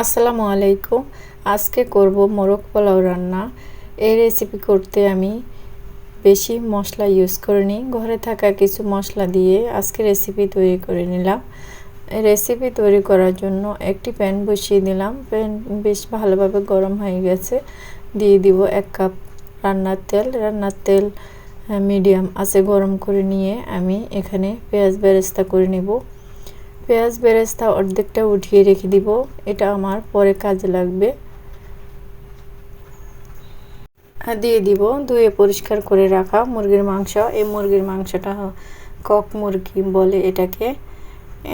আসসালামু আলাইকুম। আজকে করব মোরগ পোলাও রান্না। এই রেসিপি করতে আমি বেশি মশলা ইউজ করিনি। ঘরে থাকা কিছু মশলা দিয়ে আজকে রেসিপি তৈরি করে নিলাম। রেসিপি তৈরি করার জন্য একটি প্যান বসিয়ে দিলাম। প্যান বেশ ভালোভাবে গরম হয়ে গেছে। দিয়ে দিব এক কাপ রান্নার তেল। রান্নার তেল মিডিয়াম আছে গরম করে নিয়ে আমি এখানে পেঁয়াজ বেরেস্তা করে নিব। পেঁয়াজ বেরেস্তা অর্ধেকটা উঠিয়ে রেখে দিব। এটা আমার পরে কাজে লাগবে। দিয়ে দিব ধুয়ে পরিষ্কার করে রাখা মুরগির মাংস। এই মুরগির মাংসটা কক মুরগি বলে এটাকে।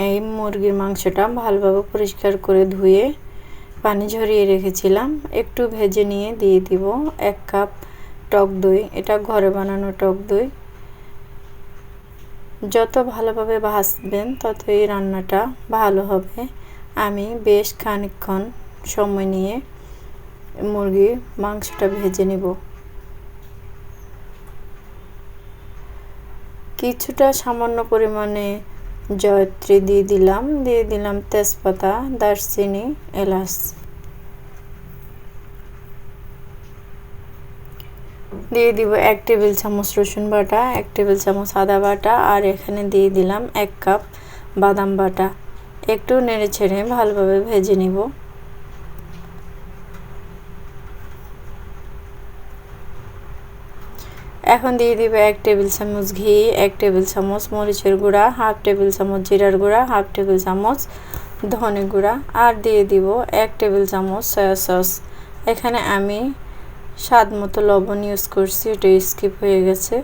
এই মুরগির মাংসটা ভালোভাবে পরিষ্কার করে ধুয়ে পানি ঝরিয়ে রেখেছিলাম। একটু ভেজে নিয়ে দিয়ে দিব এক কাপ টক দই। এটা ঘরে বানানো টক দই। যত ভালোভাবে ভাজবেন, ততই রান্নাটা ভালো হবে। আমি বেশ খানিকক্ষণ সময় নিয়ে মুরগির মাংসটা ভেজে নিব। কিছুটা সামান্য পরিমাণে জয়ত্রী দিয়ে দিলাম। দিয়ে দিলাম তেজপাতা, দারচিনি, এলাচ। দিয়ে দিব এক টেবিল চামচ রসুন বাটা, এক টেবিল চামচ আদা বাটা আর এখানে দিয়ে দিলাম এক কাপ বাদাম বাটা। একটু নেড়ে ছেড়ে ভালোভাবে ভেজে নিব। এখন দিয়ে দিব এক টেবিল চামচ ঘি, এক টেবিল চামচ মরিচের গুঁড়া, হাফ টেবিল চামচ জিরার গুঁড়া, হাফ টেবিল চামচ ধনে গুঁড়া আর দিয়ে দিব এক টেবিল চামচ সয়া সস। এখানে আমি স্বাদ মতো লবণ ইউজ করছি, এটা স্কিপ হয়ে গেছে।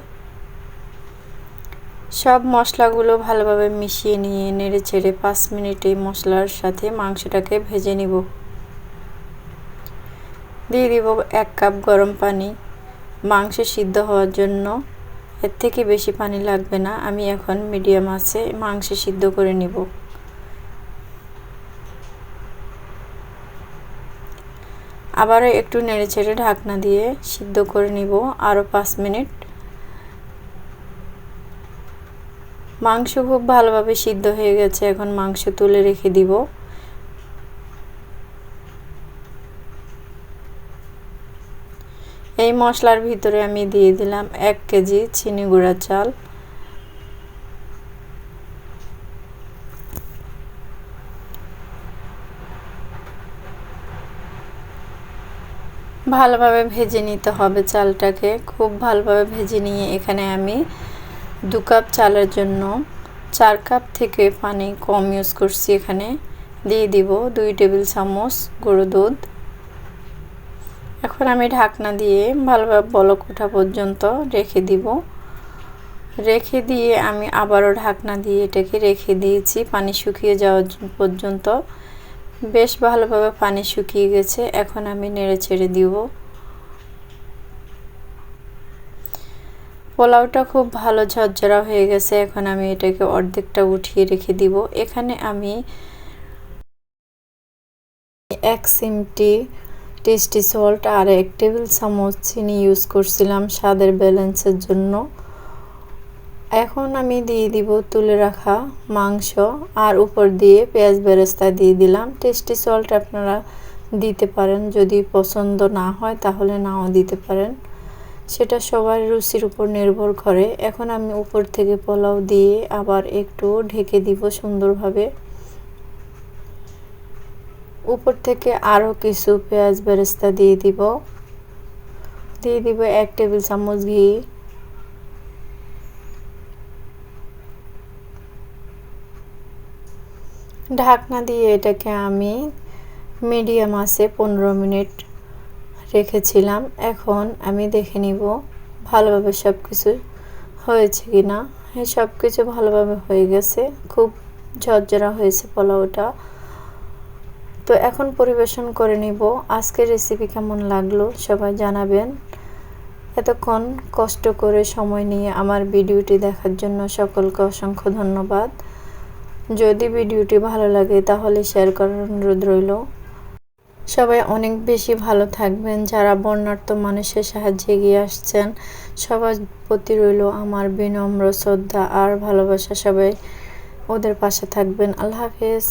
সব মশলাগুলো ভালোভাবে মিশিয়ে নিয়ে নেড়ে চেড়ে পাঁচ মিনিট এই মশলার সাথে মাংসটাকে ভেজে নিব। দিয়ে দিব এক কাপ গরম পানি। মাংস সিদ্ধ হওয়ার জন্য এর থেকে বেশি পানি লাগবে না, আমি এখন মিডিয়াম আছে, মাংস সিদ্ধ করে নিব। আবারও একটু নেড়ে ছেড়ে ঢাকনা দিয়ে সিদ্ধ করে নিব আরও পাঁচ মিনিট। মাংস খুব ভালোভাবে সিদ্ধ হয়ে গেছে, এখন মাংস তুলে রেখে দিব। এই মশলার ভিতরে আমি দিয়ে দিলাম এক কেজি চিনি গুঁড়া চাল। ভালোভাবে ভেজে নিতে হবে চালটাকে। খুব ভালোভাবে ভেজে নিয়ে এখানে আমি দু কাপ চালের জন্য চার কাপ থেকে পানি কম ইউজ করছি এখানে। দিয়ে দিব দুই টেবিল চামচ গুঁড়ো দুধ। এখন আমি ঢাকনা দিয়ে ভালোভাবে বলক ওঠা পর্যন্ত রেখে দিব। রেখে দিয়ে আমি আবারও ঢাকনা দিয়ে এটাকে রেখে দিয়েছি পানি শুকিয়ে যাওয়া পর্যন্ত। বেশ ভালোভাবে পানি শুকিয়ে গেছে, এখন আমি নেড়ে ছেড়ে দিব। পোলাওটা খুব ভালো ঝরঝরা হয়ে গেছে, এখন আমি এটাকে অর্ধেকটা উঠিয়ে রেখে দিব। এখানে আমি এক সিমটি টেস্টি সল্ট আর এক টেবিল চামচ চিনি ইউজ করছিলাম স্বাদের ব্যালেন্সের জন্য। এখন আমি দিয়ে দিব তুলে রাখা মাংস আর উপর দিয়ে পেঁয়াজ বেরেস্তা দিয়ে দিলাম। টেস্টি সল্ট আপনারা দিতে পারেন। যদি পছন্দ না হয়, তাহলে নাও দিতে পারেন। সেটা সবার রুচির উপর নির্ভর করে। এখন আমি উপর থেকে পোলাও দিয়ে আবার একটু ঢেকে দিব সুন্দরভাবে। উপর থেকে আরও কিছু পেঁয়াজ বেরেস্তা দিয়ে দিব। দিয়ে দিব এক টেবিল চামচ ঘি। ঢাকনা দিয়ে এটাকে আমি মিডিয়াম আছে পনেরো মিনিট রেখেছিলাম। এখন আমি দেখে নিব ভালোভাবে সব কিছু হয়েছে কি না সব কিছু ভালোভাবে হয়ে গেছে। খুব ঝরঝরা হয়েছে পোলাওটা। তো এখন পরিবেশন করে নিব। আজকের রেসিপি কেমন লাগল সবাই জানাবেন। এতক্ষণ কষ্ট করে সময় নিয়ে আমার ভিডিওটি দেখার জন্য সকলকে অসংখ্য ধন্যবাদ। যদি ভিডিওটি ভালো লাগে তাহলে শেয়ার করার অনুরোধ রইল। সবাই অনেক বেশি ভালো থাকবেন। যারা বর্ণার্থ মানুষের সাহায্যে এগিয়ে আসছেন, সবার প্রতি রইল আমার বিনম্র শ্রদ্ধা আর ভালোবাসা। সবাই ওদের পাশে থাকবেন। আল্লাহ হাফেজ।